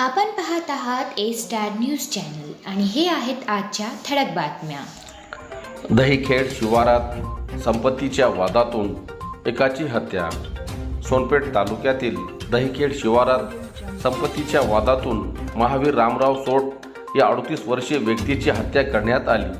आपण पाहत आहात ए स्टार न्यूज चॅनल आणि हे आहेत आजच्या ठळक बातम्या. दहीखेड शिवारात संपत्तीच्या वादातून एकाची हत्या. सोनपेठ तालुक्यातील दहीखेड शिवारात संपत्तीच्या वादातून महावीर रामराव सोट या अडतीस वर्षीय व्यक्तीची हत्या करण्यात आली.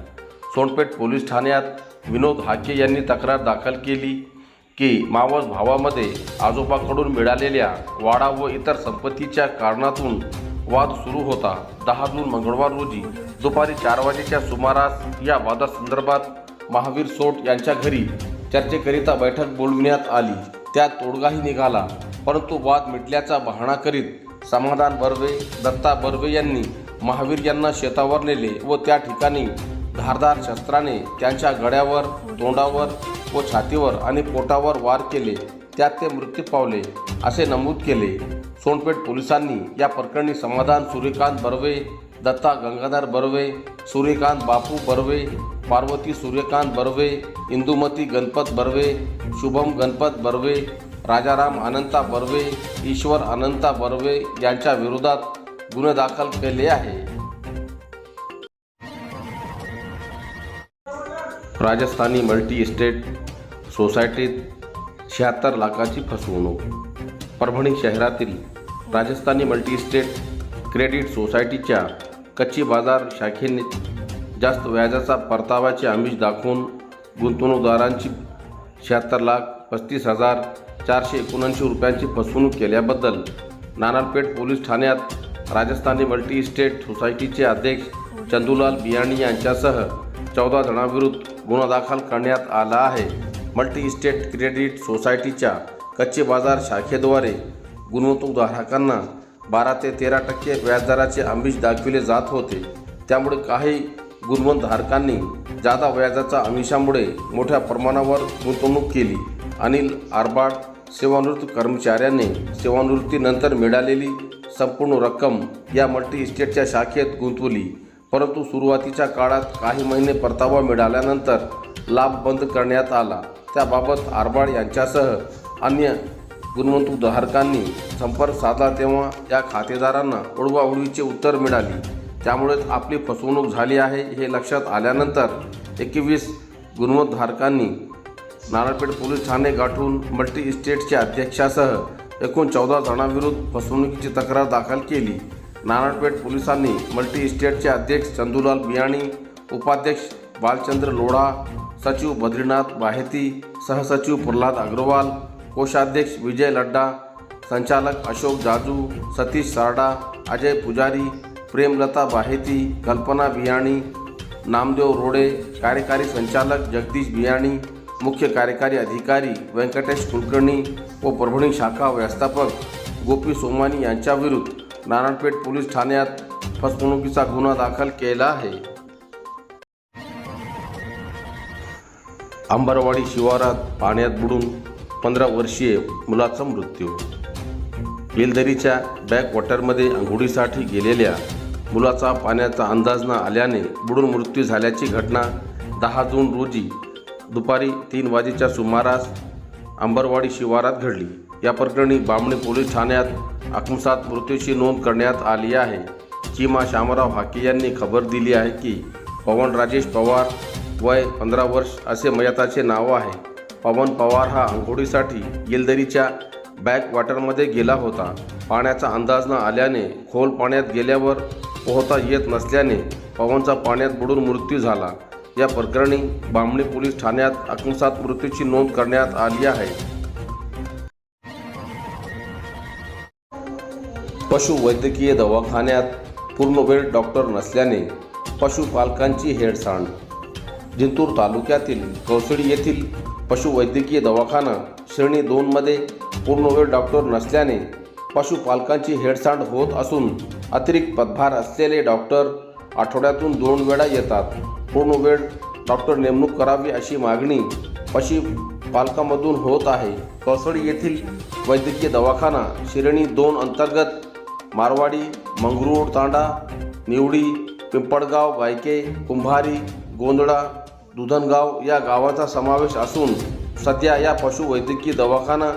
सोनपेठ पोलीस ठाण्यात विनोद हाके यांनी तक्रार दाखल केली. की मावस भावामध्ये आजोबाकडून मिळालेल्या वाडा व इतर संपत्तीच्या कारणातून वाद सुरू होता. दहा जून मंगळवार रोजी दुपारी चार वाजेच्या सुमारास या वादासंदर्भात महावीर सोट यांच्या घरी चर्चेकरिता बैठक बोलविण्यात आली. त्यात तोडगाही निघाला परंतु वाद मिटल्याचा बहाणा करीत समाधान बर्वे दत्ता बर्वे यांनी महावीर यांना शेतावर नेले व त्या ठिकाणी धारदार शस्त्राने त्यांच्या गळ्यावर तोंडावर व छातीवर आणि पोटावर वार केले त्यात ते मृत्यू पावले असे नमूद केले. सोनपेठ पोलिसांनी या प्रकरणी समाधान सूर्यकांत बर्वे दत्ता गंगाधर बर्वे सूर्यकांत बापू बर्वे पार्वती सूर्यकांत बर्वे इंदुमती गणपत बर्वे शुभम गणपत बर्वे राजाराम अनंता बर्वे ईश्वर अनंता बर्वे यांच्या विरोधात गुन्हे दाखल केले आहे. राजस्थानी मल्टी इस्टेट सोसायटीत शहात्तर लाखाची फसवणूक. परभणी शहरातील राजस्थानी मल्टी इस्टेट क्रेडिट सोसायटीच्या कच्ची बाजार शाखेने जास्त व्याजाचा परताव्याचे आमिष दाखवून गुंतवणूकदारांची शहात्तर लाख पस्तीस हजार चारशे एकोणऐंशी रुपयांची फसवणूक केल्याबद्दल नानारपेठ पोलीस ठाण्यात राजस्थानी मल्टी इस्टेट सोसायटीचे अध्यक्ष चंदूलाल बियाणी यांच्यासह चौदा जणांविरुद्ध गुन्हा दाखल करण्यात आला आहे. मल्टी इस्टेट क्रेडिट सोसायटीच्या कच्चे बाजार शाखेद्वारे गुंतवणूकधारकांना बारा ते तेरा टक्के व्याजदराचे आमिष दाखविले जात होते. त्यामुळे काही गुंतवणूकधारकांनी जादा व्याजाच्या आमिषामुळे मोठ्या प्रमाणावर गुंतवणूक केली. अनिल आरबाड सेवानिवृत्त कर्मचाऱ्याने सेवानिवृत्तीनंतर मिळालेली संपूर्ण रक्कम या मल्टी इस्टेटच्या शाखेत गुंतवली. परंतु सुरुवातीच्या काळात काही महिने परतावा मिळाल्यानंतर लाभ बंद करण्यात आला. त्याबाबत आरबाड यांच्यासह अन्य गुंतवणूकधारकांनी संपर्क साधला तेव्हा या खातेदारांना उडवाउडवीचे उत्तर मिळाली. त्यामुळेच आपली फसवणूक झाली आहे हे लक्षात आल्यानंतर एकवीस गुंतवणूकधारकांनी नारळपेठ पोलीस ठाणे गाठून मल्टी इस्टेटच्या अध्यक्षासह एकूण चौदा जणांविरुद्ध फसवणुकीची तक्रार दाखल केली. नारायणपेठ पोलिसांनी मल्टी इस्टेटचे अध्यक्ष चंदूलाल बियाणी उपाध्यक्ष बालचंद्र लोढा सचिव बद्रीनाथ बाहेती सहसचिव प्रल्हाद अग्रवाल कोषाध्यक्ष विजय लड्डा संचालक अशोक जाजू सतीश सारडा अजय पुजारी प्रेमलता बाहेती कल्पना बियाणी नामदेव रोडे कार्यकारी संचालक जगदीश बियाणी मुख्य कार्यकारी अधिकारी व्यंकटेश कुलकर्णी व परभणी शाखा व्यवस्थापक गोपी सोमानी यांच्याविरुद्ध नारायणपेठ पोलीस ठाण्यात फसवणुकीचा गुन्हा दाखल केला आहे. अंबरवाडी शिवारात पाण्यात बुडून पंधरा वर्षीय मुलाचा मृत्यू. बेलदरीच्या बॅकवॉटरमध्ये आंघोळीसाठी गेलेल्या मुलाचा पाण्याचा अंदाज न आल्याने बुडून मृत्यू झाल्याची घटना दहा जून रोजी दुपारी तीन वाजेच्या सुमारास अंबरवाडी शिवारात घडली. या प्रकरणी बामणी पोलीस ठाण्यात आत्मसात मृत्यूची नोंद करण्यात आली आहे. चिमा शामराव हाके यांनी खबर दिली आहे की पवन राजेश पवार वय पंधरा वर्ष असे मयताचे नाव आहे. पवन पवार हा आंघोळीसाठी येलदरीच्या बॅक वॉटरमध्ये गेला होता. पाण्याचा अंदाज न आल्याने खोल पाण्यात गेल्यावर पोहता येत नसल्याने पवनचा पाण्यात बुडून मृत्यू झाला. या प्रकरणी बामणी पोलीस ठाण्यात आत्मसात मृत्यूची नोंद करण्यात आली आहे. पशुवैद्यकीय दवाखान्यात पूर्णवेळ डॉक्टर नसल्याने पशुपालकांची हेळसांड. जिंतूर तालुक्यातील कौसडी येथील पशुवैद्यकीय दवाखाना श्रेणी दोनमध्ये पूर्णवेळ डॉक्टर नसल्याने पशुपालकांची हेळसांड होत असून अतिरिक्त पदभार असलेले डॉक्टर आठवड्यातून दोन वेळा येतात. पूर्णवेळ डॉक्टर नेमणूक करावी अशी मागणी पशुपालकामधून होत आहे. कौसडी येथील वैद्यकीय दवाखाना श्रेणी दोन अंतर्गत मारवाडी मंगरूळ तांडा निवडी पिंपळगाव गायके कुंभारी गोंधळा दुधनगाव या गावांचा समावेश असून सध्या या पशुवैद्यकीय दवाखाना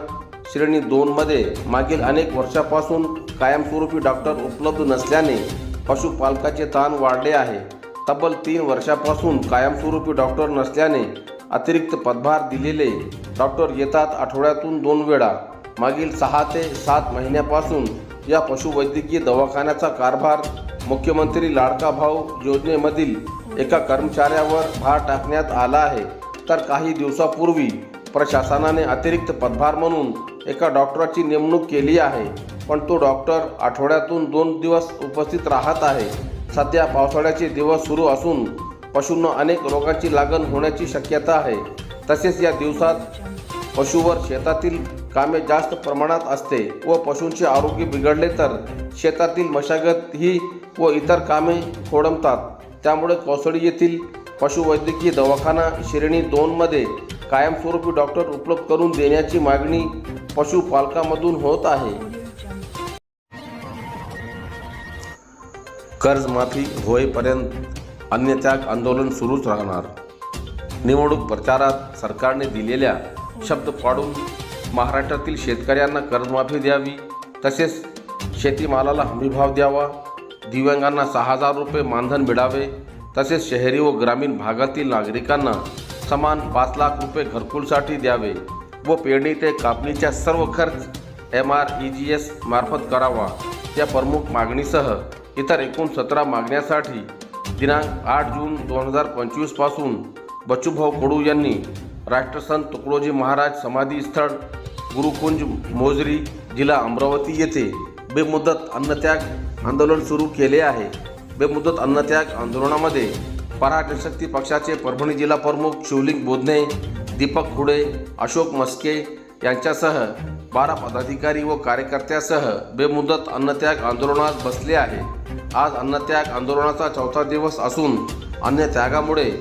श्रेणी दोनमध्ये मागील अनेक वर्षापासून कायमस्वरूपी डॉक्टर उपलब्ध नसल्याने पशुपालकाचे ताण वाढले आहे. तब्बल तीन वर्षापासून कायमस्वरूपी डॉक्टर नसल्याने अतिरिक्त पदभार दिलेले डॉक्टर येतात आठवड्यातून दोन वेळा. मागील सहा ते सात महिन्यापासून या पशुवैद्यकीय दवाखान्याचा कारभार मुख्यमंत्री लाडका भाऊ योजनेमधील एका कर्मचाऱ्यावर भार टाकण्यात आला आहे. तर काही दिवसापूर्वी प्रशासनाने अतिरिक्त पदभार म्हणून एका डॉक्टराची नेमणूक केली आहे. पण तो डॉक्टर आठवड्यातून दोन दिवस उपस्थित राहत आहे. सध्या पावसाळ्याचे दिवस सुरू असून पशूंना अनेक रोगांची लागण होण्याची शक्यता आहे. तसेच या दिवसात पशुवर शेतातील कामे जास्त प्रमाणात असते व पशूंचे आरोग्य बिघडले तर शेतातील मशागत ही व इतर कामे खोडमतात. त्यामुळे कोसळी येथील पशुवैद्यकीय दवाखाना श्रेणी दोनमध्ये कायमस्वरूपी डॉक्टर उपलब्ध करून देण्याची मागणी पशुपालकामधून होत आहे. कर्जमाफी होईपर्यंत अन्नत्याग आंदोलन सुरूच राहणार. निवडणूक प्रचारात सरकारने दिलेल्या शब्द पाडून महाराष्ट्रातील शेतकऱ्यांना कर्जमाफी द्यावी तसेच शेतीमालाला हमीभाव द्यावा दिव्यांगांना सहा हजार रुपये मानधन मिळावे तसेच शहरी व ग्रामीण भागातील नागरिकांना समान पाच लाख रुपये घरकुलसाठी द्यावे व पेरणी ते कापणीच्या सर्व खर्च M R E G S मार्फत करावा. या प्रमुख मागणीसह इतर एकूण सतरा मागण्यासाठी दिनांक आठ जून दोन हजार पंचवीसपासून बच्चूभाऊ कडू यांनी राष्ट्रसंत तुकडोजी महाराज समाधी स्थळ गुरुकुंज मोजरी जिल्हा अमरावती येथे बेमुदत अन्नत्याग आंदोलन सुरू केले आहे. बेमुदत अन्नत्याग आंदोलनामध्ये पराग पक्षाचे परभणी जिल्हा प्रमुख शिवलिंग बोधने दीपक खुडे अशोक मस्के यांच्यासह बारा पदाधिकारी व कार्यकर्त्यासह बेमुदत अन्नत्याग आंदोलनात बसले आहे. आज अन्नत्याग आंदोलनाचा चौथा दिवस असून अन्नत्यागामुळे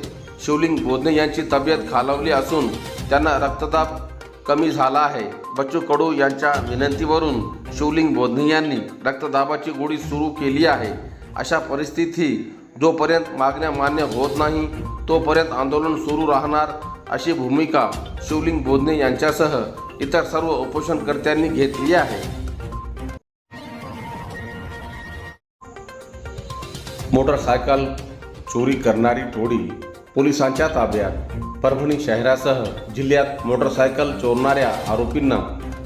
शिवलिंग बोधने यांची तब्येत खालावली असून त्यांना रक्तदाब कमी झाला आहे. बच्चू कडू यांच्या विनंतीवरून शिवलिंग बोधने यांनी रक्तदाबाची गोळी सुरू केली आहे. अशा परिस्थिती जोपर्यंत मागण्या मान्य होत नाही तोपर्यंत आंदोलन सुरू राहणार अशी भूमिका शिवलिंग बोधने यांच्यासह इतर सर्व उपोषणकर्त्यांनी घेतली आहे. मोटरसायकल चोरी करणारी टोळी पोलिसांच्या ताब्यात. परभणी शहरासह जिल्ह्यात मोटरसायकल चोरणाऱ्या आरोपींना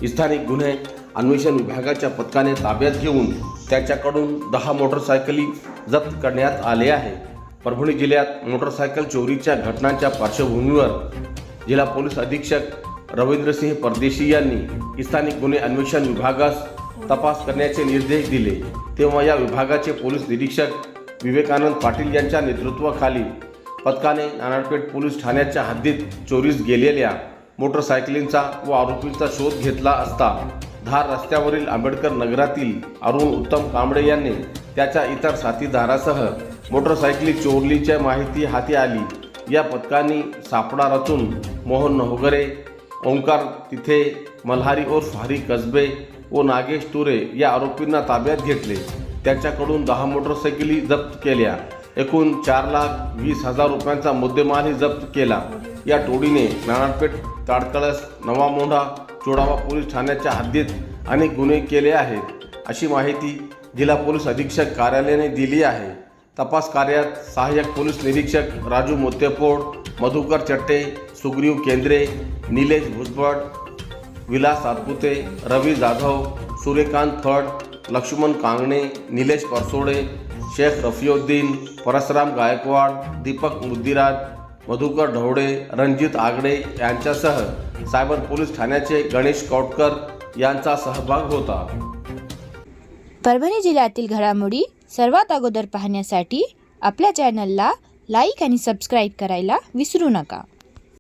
स्थानिक गुन्हे अन्वेषण विभागाच्या पथकाने ताब्यात घेऊन त्याच्याकडून दहा मोटरसायकली जप्त करण्यात आले आहे. परभणी जिल्ह्यात मोटरसायकल चोरीच्या घटनांच्या पार्श्वभूमीवर जिल्हा पोलीस अधीक्षक रवींद्रसिंह परदेशी यांनी स्थानिक गुन्हे अन्वेषण विभागास तपास करण्याचे निर्देश दिले. तेव्हा या विभागाचे पोलीस निरीक्षक विवेकानंद पाटील यांच्या नेतृत्वाखाली पथकाने नानारपेठ पोलीस ठाण्याच्या हद्दीत चोरीस गेलेल्या मोटरसायकलींचा व आरोपींचा शोध घेतला असता धार रस्त्यावरील आंबेडकर नगरातील अरुण उत्तम कांबळे यांनी त्याच्या इतर साथीदारासह मोटरसायकली चोरलीच्या माहिती हाती आली. या पथकाने सापडा रचून मोहन नहोगरे ओंकार तिथे मल्हारी उर्फ हरी कसबे व नागेश तुरे या आरोपींना ताब्यात घेतले. त्याच्याकडून दहा मोटरसायकली जप्त केल्या. एकूण चार लाख वीस हजार रुपयांचा मुद्देमालही जप्त केला. या टोळीने नाणारपेठ ताडकळस नवा मोंढा चोडावा पोलीस ठाण्याच्या हद्दीत अनेक गुन्हे केले आहेत. अशी माहिती जिल्हा पोलीस अधीक्षक कार्यालयाने दिली आहे. तपास कार्यात सहाय्यक पोलीस निरीक्षक राजू मोत्तेपोड मधुकर चट्टे सुग्रीव केंद्रे निलेश भुजबळ विलास सातपुते रवी जाधव सूर्यकांत थड लक्ष्मण कांगणे निलेश परसोडे शेख रफियुद्दीन परसराम गायकवाड दीपक मुद्दिराज मधुकर ढवडे रणजित आगडे यांच्यासह सायबर पोलीस ठाण्याचे गणेश कौटकर यांचा सहभाग होता. परभणी जिल्ह्यातील घडामोडी सर्वात अगोदर पाहण्यासाठी आपल्या चॅनलला लाईक आणि सबस्क्राईब करायला विसरू नका.